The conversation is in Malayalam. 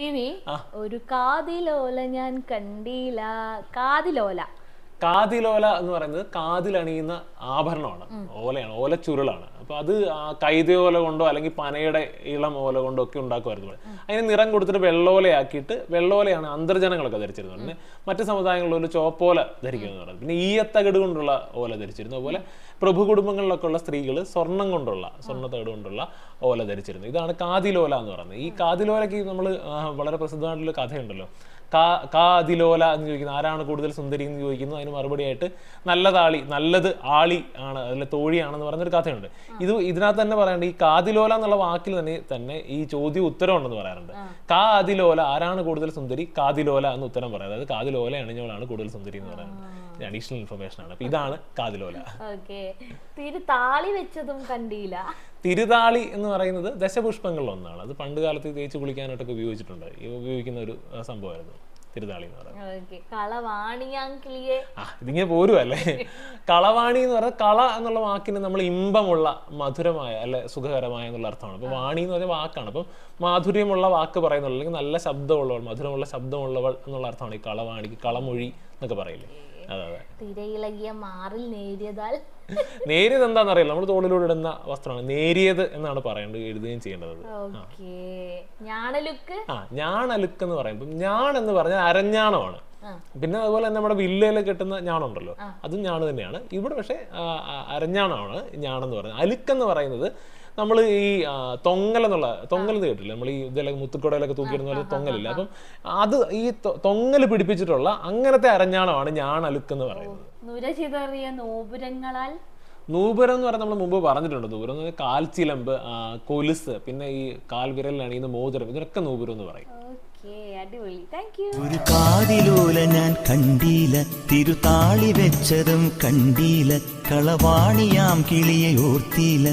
വിവി ഒരു കാതിലോല ഞാൻ കണ്ടില്ല. കാതിലോല. കാതിലോല എന്ന് പറയുന്നത് കാതിലണിയുന്ന ആഭരണമാണ്. ഓലയാണ് ഓല ചുരുളാണ്. അപ്പൊ അത് ആ കൈതയോല കൊണ്ടോ അല്ലെങ്കിൽ പനയുടെ ഇളം ഓല കൊണ്ടോ ഒക്കെ ഉണ്ടാക്കുമായിരുന്നു. അതിന് നിറം കൊടുത്തിട്ട് വെള്ളോലയാക്കിയിട്ട് വെള്ളോലയാണ് അന്തർജനങ്ങളൊക്കെ ധരിച്ചിരുന്നത്. പിന്നെ മറ്റു സമുദായങ്ങളിൽ ഒരു ചോപ്പോല ധരിക്കുന്നത് പറയുന്നത്. പിന്നെ ഈയത്തകട് കൊണ്ടുള്ള ഓല ധരിച്ചിരുന്നു. അതുപോലെ പ്രഭു കുടുംബങ്ങളിലൊക്കെ ഉള്ള സ്ത്രീകൾ സ്വർണം കൊണ്ടുള്ള സ്വർണത്തകട് കൊണ്ടുള്ള ഓല ധരിച്ചിരുന്നു. ഇതാണ് കാതിലോല എന്ന് പറയുന്നത്. ഈ കാതിലോലയ്ക്ക് നമ്മൾ വളരെ പ്രസിദ്ധമായിട്ടുള്ള കഥയുണ്ടല്ലോ. കാ കാ അതിലോല എന്ന് ചോദിക്കുന്നു. ആരാണ് കൂടുതൽ സുന്ദരി എന്ന് ചോദിക്കുന്നു. അതിന് മറുപടിയായിട്ട് നല്ല താളി നല്ലത് ആളി ആണ് അതിലെ തോഴിയാണെന്ന് പറയുന്നൊരു കഥയുണ്ട്. ഇത് ഇതിനകത്ത് തന്നെ പറയാണ്ട് ഈ കാതിലോല എന്നുള്ള വാക്കിൽ തന്നെ തന്നെ ഈ ചോദ്യം ഉത്തരം ഉണ്ടെന്ന് പറയാറുണ്ട്. കാ അതിലോല ആരാണ് കൂടുതൽ സുന്ദരി? കാതിലോല എന്ന് ഉത്തരം പറയാം. അതായത് കാതിലോല അണിഞ്ഞവളാണ് കൂടുതൽ സുന്ദരി എന്ന് പറയുന്നത് അഡീഷണൽ ഇൻഫർമേഷൻ ആണ്. അപ്പൊ ഇതാണ് കാതിലോല ഓക്കെ. തീരെ താളി വെച്ചതും കണ്ടില്ല. തിരുതാളി എന്ന് പറയുന്നത് ദശപുഷ്പങ്ങളിലൊന്നാണ് അത് പണ്ട് കാലത്ത് തേച്ച് കുളിക്കാനായിട്ടൊക്കെ ഉപയോഗിച്ചിട്ടുണ്ട്. ഈ ഉപയോഗിക്കുന്ന ഒരു സംഭവമായിരുന്നു തിരുതാളി എന്ന് പറയുന്നത്. ഇതിങ്ങനെ പോരുമല്ലേ കളവാണി എന്ന് പറഞ്ഞാൽ കള എന്നുള്ള വാക്കിന് നമ്മൾ ഇമ്പമുള്ള മധുരമായ അല്ലെ സുഖകരമായ എന്നുള്ള അർത്ഥമാണ്. അപ്പൊ വാണി എന്ന് പറഞ്ഞ വാക്കാണ്. അപ്പം മാധുര്യമുള്ള വാക്ക് പറയുന്നുള്ള. അല്ലെങ്കിൽ നല്ല ശബ്ദമുള്ളവൾ മധുരമുള്ള ശബ്ദമുള്ളവൾ എന്നുള്ള അർത്ഥമാണ് ഈ കളവാണിക്ക് കളമൊഴി എന്നൊക്കെ പറയില്ലേ? അതെ അതെ. തിരയിളകിയ മാറിൽ നേരിയതാൽ. നേരിയത് എന്താണെന്ന് അറിയില്ല. നമ്മൾ തോളിലൂടെ ഇടുന്ന വസ്ത്രമാണ്. നേരിയത് എന്നാണ് പറയേണ്ടത് എഴുതുകയും ചെയ്യേണ്ടത്. ഞാണലുക്ക്? ആ ഞാണലുക്ക് എന്ന് പറയുമ്പോൾ ഞാൺ എന്ന് പറഞ്ഞാൽ അരഞ്ഞാണമാണ്. പിന്നെ അതുപോലെ തന്നെ നമ്മുടെ വില്ലയിൽ കിട്ടുന്ന ഞാണുണ്ടല്ലോ അതും ഞാണ് തന്നെയാണ്. ഇവിടെ പക്ഷേ അരഞ്ഞാണാണ് ഞാണെന്ന് പറയുന്നത്. അലുക്കെന്ന് പറയുന്നത് നമ്മൾ ഈ തൊങ്ങൽ എന്നുള്ള തൊങ്ങൽ എന്ന് കേട്ടില്ല? നമ്മൾ ഈ ഇതിലൊക്കെ മുത്തുക്കുടയിലൊക്കെ തൂക്കിയിടുന്ന പോലെ തൊങ്ങലില്ല? അപ്പം അത് ഈ തൊങ്ങൽ പിടിപ്പിച്ചിട്ടുള്ള അങ്ങനത്തെ അരഞ്ഞാണമാണ് ഞാൻ അലുക്കെന്ന് പറയുന്നത്. നോപുരങ്ങളാൽ? നൂപുരം എന്ന് പറഞ്ഞാൽ നമ്മൾ മുമ്പ് പറഞ്ഞിട്ടുണ്ട്. നൂപുരം എന്ന് പറഞ്ഞാൽ കാൽച്ചിലമ്പ് കൊലുസ് പിന്നെ ഈ കാൽവിരലിൽ അണിയുന്ന മോതിരം ഇതിനൊക്കെ നൂപുരം എന്ന് പറയും. അടിപൊളി. താങ്ക് യു ഒരു കാതിലൂല ഞാൻ കണ്ടീല തിരുതാളി വെച്ചതും കണ്ടീല കളവാണിയാം കിളിയെ ഓർത്തീല